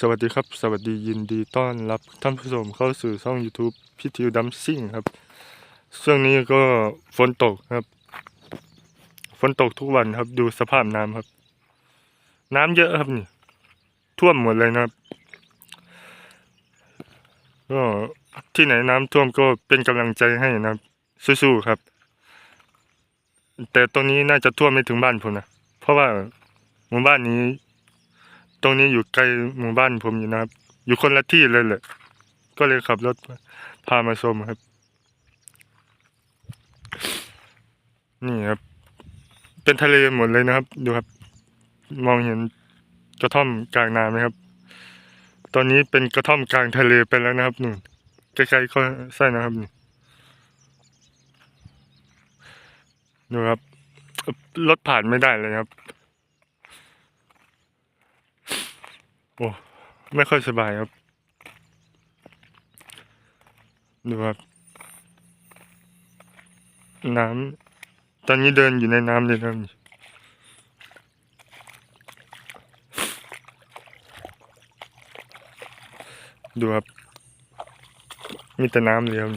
สวัสดีครับ สวัสดียินดีต้อนรับท่านผู้ชมเข้าสู่ช่อง YouTube พี่ทิวดัมซิ่งครับช่วงนี้ก็ฝนตกครับ ฝนตกทุกวันครับ ดูสภาพน้ำครับ น้ำเยอะครับนี่ท่วมหมดเลยนะครับ ก็ที่ไหนน้ำท่วมก็เป็นกำลังใจให้นะครับสู้ๆครับ แต่ตรงนี้น่าจะท่วมไม่ถึงบ้านผมนะเพราะว่าหมู่บ้านนี้ ตรงนี้อยู่ไกล้หมู่บ้านผมอยู่นะครับ อยู่คนละที่เลยแหละ ก็เลยขับรถพามาชมครับ นี่ครับ เป็นทะเลหมดเลยนะครับ ดูครับ มองเห็นกระท่อมกลางนาไหมครับ ตอนนี้เป็นกระท่อมกลางทะเลไปแล้วนะครับนู่นใกล้ๆก็ใช่นะครับนี่ดูครับรถผ่านไม่ได้เลยครับ โอ้ไม่ค่อยสบายครับ ดูครับ น้ำตอนนี้เดินอยู่ในน้ำเลยนะครับดูครับ มีแต่น้ำเลยครับ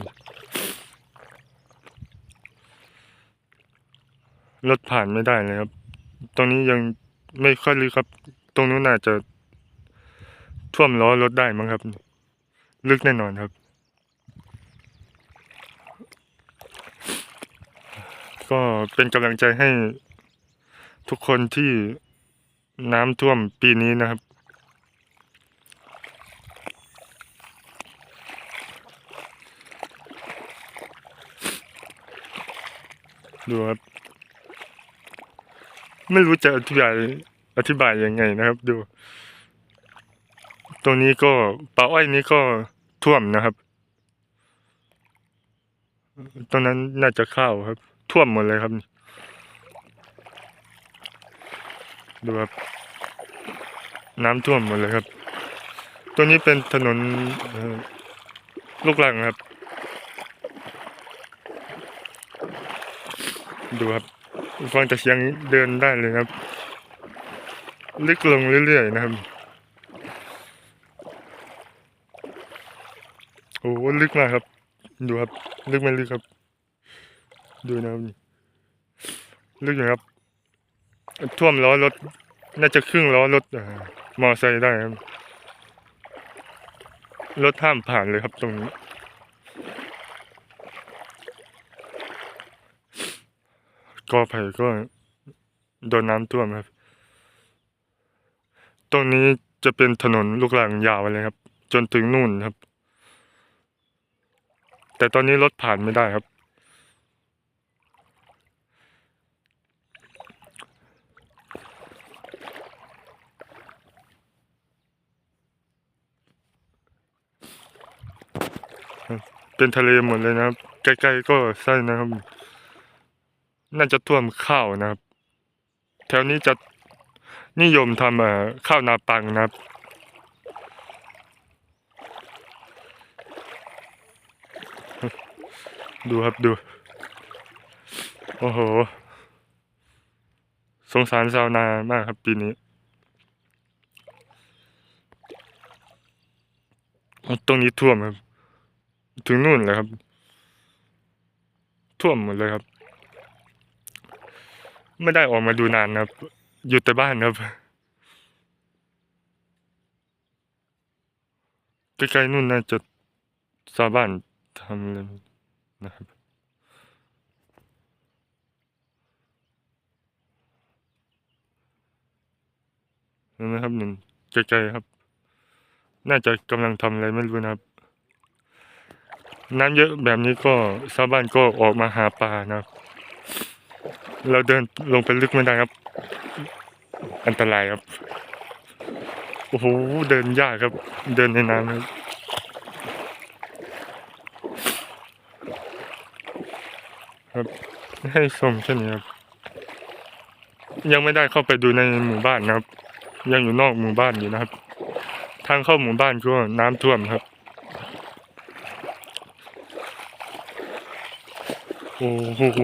รถผ่านไม่ได้เลยครับ ตรงนี้ยังไม่ค่อยลึกครับ ตรงนู้นน่าจะ ท่วมล้อรถได้มั้งครับ ลึกแน่นอนครับ ก็เป็นกำลังใจให้ทุกคนที่น้ำท่วมปีนี้นะครับดูครับไม่รู้จะอธิบายอธิบายยังไงนะครับ ดู ตรงนี้ก็ป่าอ้อยนี้ก็ท่วมนะครับ ตรงนั้นน่าจะเข้าวครับ ท่วมหมดเลยครับ ดูครับ น้ำท่วมหมดเลยครับ ตัวนี้เป็นถนนลูกรังครับ ดูครับ ฟังจากเสียงเดินได้เลยครับ ลึกลงเรื่อยๆนะครับ โอ้โหลึกมากครับ ดูครับ ลึกไม่ลึกครับ ดูนะครับนี่ลึกอยู่ครับ ท่วมล้อรถ น่าจะครึ่งล้อรถมอไซค์ได้ครับ รถห้ามผ่านเลยครับตรงนี้กอไผ่ก็โดนน้ำท่วมครับ ตรงนี้จะเป็นถนนลูกรังยาวเลยครับ จนถึงนู่นครับ แต่ตอนนี้รถผ่านไม่ได้ครับ เป็นทะเลหมดเลยนะครับ ใกล้ๆก็ใช่นะครับ น่าจะท่วมข้าวนะครับ แถวนี้จะนิยมทำข้าวนาปังนะครับ ดูครับดู โอ้โห สงสารชาวนามากครับปีนี้ ตรงนี้ท่วมครับ ถึงนู่นเลยครับ ท่วมหมดเลยครับ ไม่ได้ออกมาดูนานนะครับ อยู่แต่บ้านครับใกล้ๆนู่นน่าจะชาวบ้านทำเลย นะครับเห็นไหมครับหนึ่งไกลๆครับ น่าจะกำลังทำอะไรไม่รู้นะครับ น้ำเยอะแบบนี้ก็ชาวบ้านก็ออกมาหาปลานะครับ เราเดินลงไปลึกไม่ได้ครับ อันตรายครับ โอ้โห เดินยากครับ เดินในน้ำครับ ครับ ให้ชมแค่นี้ครับ ยังไม่ได้เข้าไปดูในหมู่บ้านนะครับ ยังอยู่นอกหมู่บ้านอยู่นะครับ ทางเข้าหมู่บ้านก็น้ำท่วมครับ โอ้โห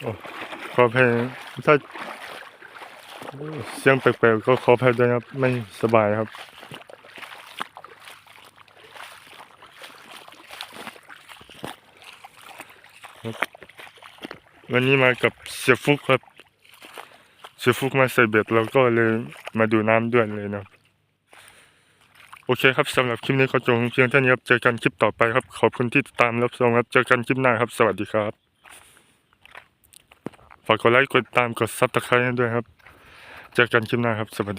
โอ้ขอเพลงถ้าเสียงแปลกๆก็ขออภัยด้วยครับ ไม่สบายครับ วันนี้มากับเสียฟุกครับ เสียฟุกมาใส่เบ็ดแล้วก็เลยมาดูน้ำด้วยเลยนะโอเคครับสำหรับคลิปนี้ก็จงเพียงเท่านี้ครับ เจอกันคลิปต่อไปครับ ขอบคุณที่ติดตามรับชมครับ เจอกันคลิปหน้าครับ สวัสดีครับ ฝากกดไลค์ กดตาม กดซับสไครต์ให้ด้วยครับ เจอกันคลิปหน้าครับ สวัสดี